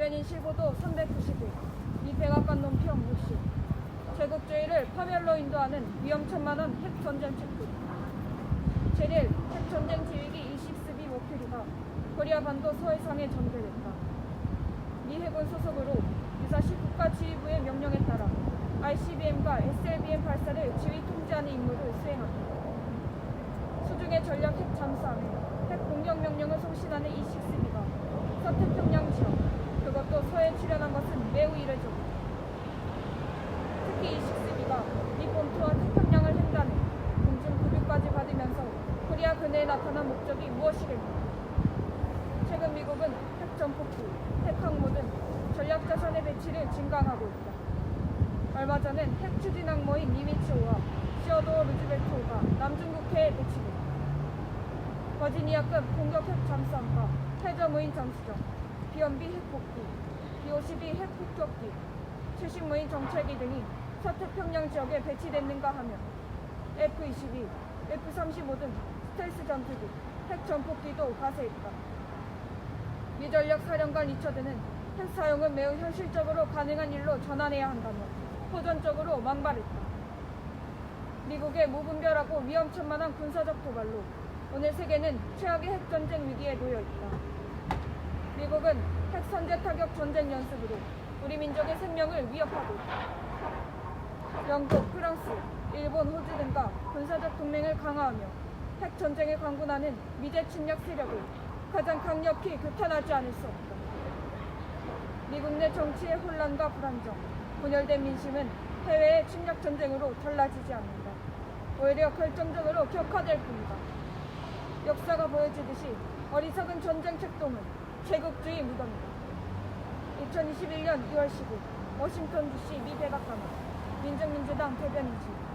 대변인 실고도 391, 이 백악관 논평 60, 제국주의를 파멸로 인도하는 위험천만한 핵전쟁 책들, 제릴 핵전쟁 지휘기 20스비 모큐리가 코리아 반도 서해상에 전개됐다. 미 해군 소속으로 유사시 국가지휘부의 명령에 따라 ICBM과 SLBM 발사를 지휘 통제하는 임무를 수행한다. 수중의 전략 핵 잠수함에 핵 공격 명령을送신하는 이 식스비가 서태평양 서해 출현한 것은 매우 이례적이다. 특히 이 식스비가 미 본토와 태평양을 횡단해 공중 급유까지 받으면서 코리아 근해에 나타난 목적이 무엇이겠는가? 최근 미국은 핵 전폭기, 핵 항모 등 전략 자산의 배치를 증강하고 있다. 얼마 전엔 핵 추진 항모인 니미츠호와 시어도어 루즈벨트호가 남중국해에 배치됐다. 버지니아급 공격 핵 잠수함과 해저무인 잠수정, 비연비 핵폭기, B-52 핵폭격기, 최신무인 정찰기 등이 서태평양 지역에 배치됐는가 하면 F-22, F-35 등 스텔스 전투기, 핵 전폭기도 가세했다. 미전력 사령관 리처드는 핵 사용은 매우 현실적으로 가능한 일로 전환해야 한다며 호전적으로 망발했다. 미국의 무분별하고 위험천만한 군사적 도발로 오늘 세계는 최악의 핵전쟁 위기에 놓여 있다. 미국은 핵 선제 타격 전쟁 연습으로 우리 민족의 생명을 위협하고. 영국, 프랑스, 일본, 호주 등과 군사적 동맹을 강화하며 핵 전쟁에 강군하는 미제 침략 세력을 가장 강력히 규탄하지 않을 수 없다. 미국 내 정치의 혼란과 불안정, 분열된 민심은 해외의 침략 전쟁으로 달라지지 않는다. 오히려 결정적으로 격화될 뿐이다. 역사가 보여주듯이 어리석은 전쟁 책동은 제국주의 무덤이다. 2021년 2월 10일 워싱턴 DC 미 백악관 민중민주당 대변인실